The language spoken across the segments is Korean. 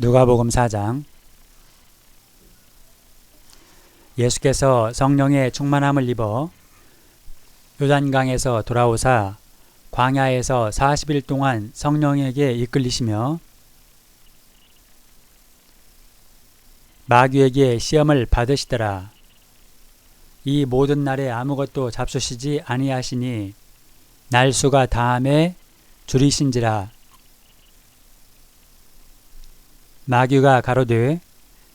누가복음 4장 예수께서 성령의 충만함을 입어 요단강에서 돌아오사 광야에서 40일 동안 성령에게 이끌리시며 마귀에게 시험을 받으시더라. 이 모든 날에 아무것도 잡수시지 아니하시니 날수가 다함에 줄이신지라. 마귀가 가로되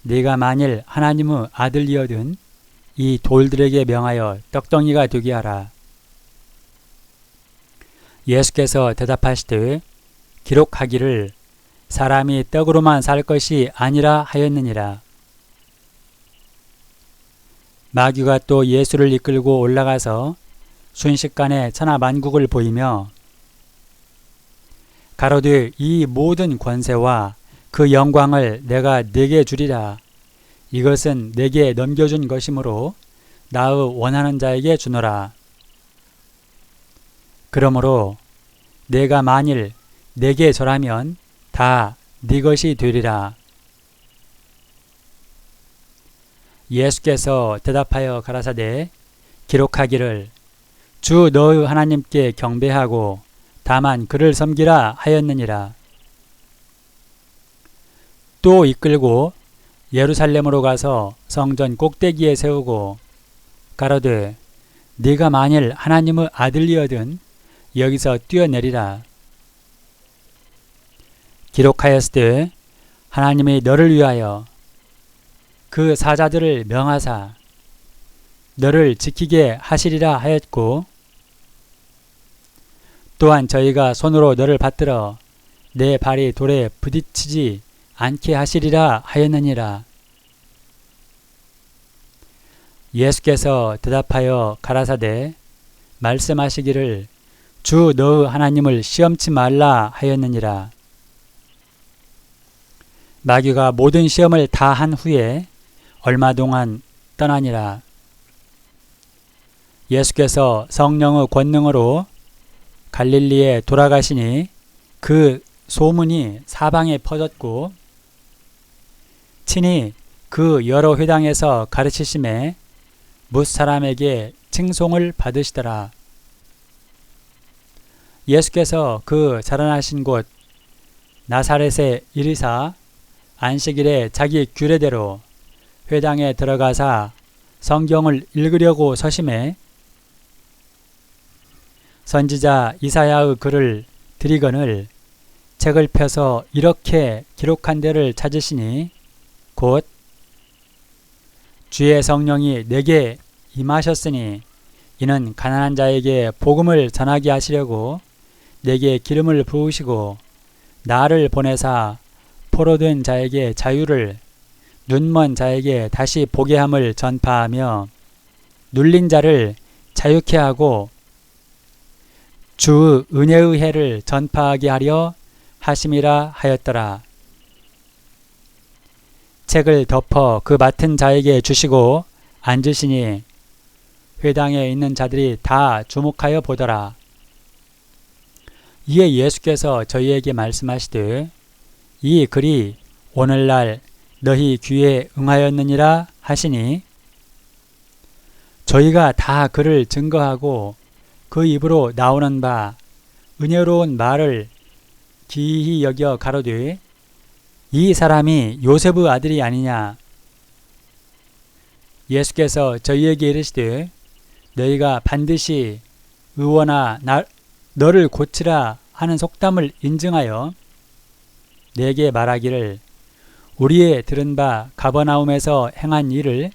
네가 만일 하나님의 아들이어든 이 돌들에게 명하여 떡덩이가 되게 하라. 예수께서 대답하시되 기록하기를 사람이 떡으로만 살 것이 아니라 하였느니라. 마귀가 또 예수를 이끌고 올라가서 순식간에 천하 만국을 보이며 가로되 이 모든 권세와 그 영광을 내가 내게 주리라. 이것은 내게 넘겨준 것이므로 나의 원하는 자에게 주노라. 그러므로 내가 만일 내게 절하면 다 네 것이 되리라. 예수께서 대답하여 가라사대 기록하기를 주 너의 하나님께 경배하고 다만 그를 섬기라 하였느니라. 또 이끌고 예루살렘으로 가서 성전 꼭대기에 세우고 가로되 네가 만일 하나님의 아들이어든 여기서 뛰어내리라. 기록하였을 때 하나님이 너를 위하여 그 사자들을 명하사 너를 지키게 하시리라 하였고 또한 저희가 손으로 너를 받들어 내 발이 돌에 부딪히지 않게 하시리라 하였느니라. 예수께서 대답하여 가라사대 말씀하시기를 주 너의 하나님을 시험치 말라 하였느니라. 마귀가 모든 시험을 다 한 후에 얼마 동안 떠나니라. 예수께서 성령의 권능으로 갈릴리에 돌아가시니 그 소문이 사방에 퍼졌고 친히 그 여러 회당에서 가르치심에 뭇 사람에게 칭송을 받으시더라. 예수께서 그 자라나신 곳 나사렛에 이르사 안식일에 자기 규례대로 회당에 들어가사 성경을 읽으려고 서심해 선지자 이사야의 글을 드리거늘 책을 펴서 이렇게 기록한 데를 찾으시니 곧 주의 성령이 내게 임하셨으니 이는 가난한 자에게 복음을 전하게 하시려고 내게 기름을 부으시고 나를 보내사 포로된 자에게 자유를 눈먼 자에게 다시 보게 함을 전파하며 눌린 자를 자유케 하고 주 은혜의 해를 전파하게 하려 하심이라 하였더라. 책을 덮어 그 맡은 자에게 주시고 앉으시니 회당에 있는 자들이 다 주목하여 보더라. 이에 예수께서 저희에게 말씀하시되 이 글이 오늘날 너희 귀에 응하였느니라 하시니 저희가 다 그를 증거하고 그 입으로 나오는 바 은혜로운 말을 기이 여겨 가로되 이 사람이 요셉의 아들이 아니냐 예수께서 저희에게 이르시되 너희가 반드시 의원아 나, 너를 고치라 하는 속담을 인증하여 내게 말하기를 우리의 들은 바 가버나움에서 행한 일을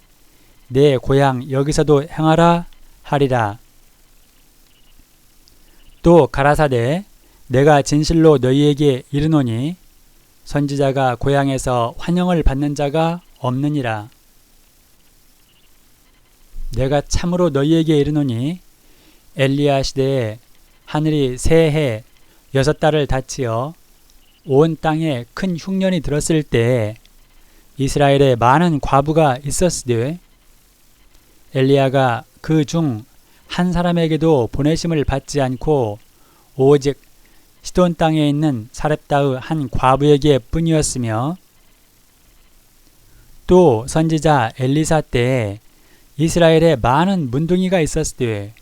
내 고향 여기서도 행하라 하리라. 또 가라사대 내가 진실로 너희에게 이르노니 선지자가 고향에서 환영을 받는 자가 없느니라. 내가 참으로 너희에게 이르노니 엘리야 시대에 하늘이 새해 여섯 달을 닫히어 온 땅에 큰 흉년이 들었을 때 이스라엘에 많은 과부가 있었으되 엘리야가 그 중 한 사람에게도 보내심을 받지 않고 오직 시돈 땅에 있는 사렙다의 한 과부에게 뿐이었으며 또 선지자 엘리사 때에 이스라엘에 많은 문둥이가 있었으되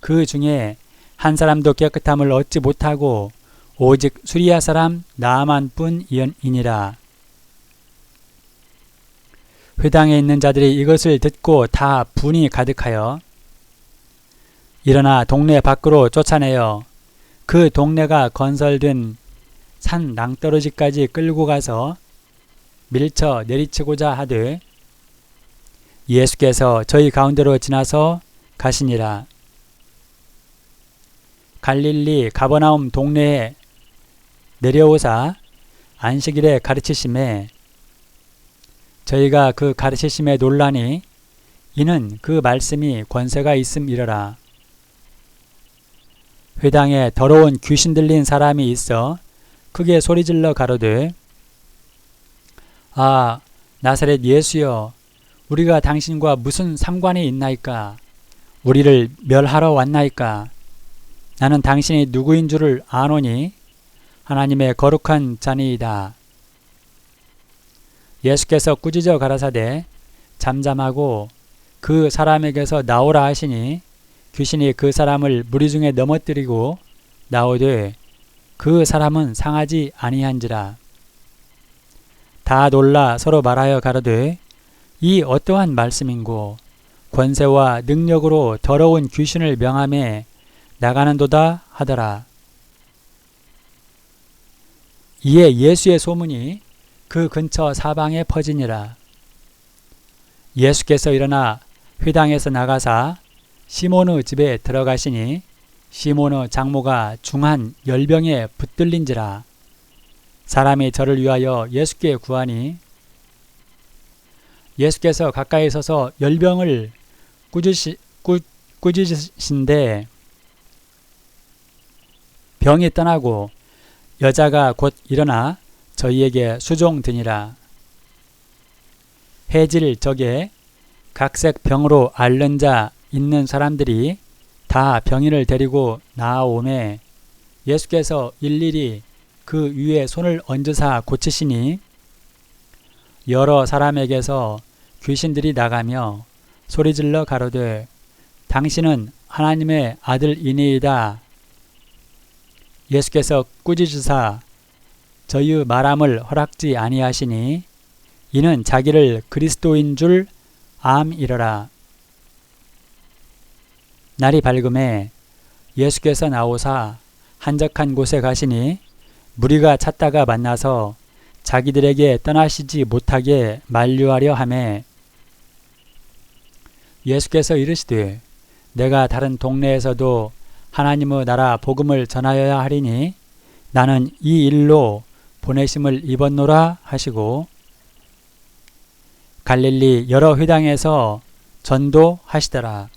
그 중에 한 사람도 깨끗함을 얻지 못하고 오직 수리아 사람 나만뿐이니라. 회당에 있는 자들이 이것을 듣고 다 분이 가득하여 일어나 동네 밖으로 쫓아내어 그 동네가 건설된 산 낭떠러지까지 끌고 가서 밀쳐 내리치고자 하되 예수께서 저희 가운데로 지나서 가시니라. 갈릴리 가버나움 동네에 내려오사 안식일에 가르치심에 저희가 그 가르치심에 논란이 이는 그 말씀이 권세가 있음이러라. 회당에 더러운 귀신 들린 사람이 있어 크게 소리질러 가로되 아 나사렛 예수여 우리가 당신과 무슨 상관이 있나이까 우리를 멸하러 왔나이까 나는 당신이 누구인 줄을 아노니 하나님의 거룩한 자니이다. 예수께서 꾸짖어 가라사대 잠잠하고 그 사람에게서 나오라 하시니 귀신이 그 사람을 무리 중에 넘어뜨리고 나오되 그 사람은 상하지 아니한지라. 다 놀라 서로 말하여 가로되 이 어떠한 말씀인고 권세와 능력으로 더러운 귀신을 명함에 나가는도다 하더라. 이에 예수의 소문이 그 근처 사방에 퍼지니라. 예수께서 일어나 회당에서 나가사 시몬의 집에 들어가시니 시몬의 장모가 중한 열병에 붙들린지라. 사람이 저를 위하여 예수께 구하니 예수께서 가까이 서서 열병을 꾸짖으시, 꾸, 꾸짖으신데 병이 떠나고 여자가 곧 일어나 저희에게 수종드니라. 해질 적에 각색 병으로 앓는 자 있는 사람들이 다 병인을 데리고 나아오매 예수께서 일일이 그 위에 손을 얹으사 고치시니 여러 사람에게서 귀신들이 나가며 소리질러 가로되 당신은 하나님의 아들이니이다. 예수께서 꾸짖으사 저희의 말함을 허락지 아니하시니 이는 자기를 그리스도인 줄 암이러라. 날이 밝음에 예수께서 나오사 한적한 곳에 가시니 무리가 찾다가 만나서 자기들에게 떠나시지 못하게 만류하려 하매 예수께서 이르시되 내가 다른 동네에서도 하나님의 나라 복음을 전하여야 하리니 나는 이 일로 보내심을 입었노라 하시고 갈릴리 여러 회당에서 전도하시더라.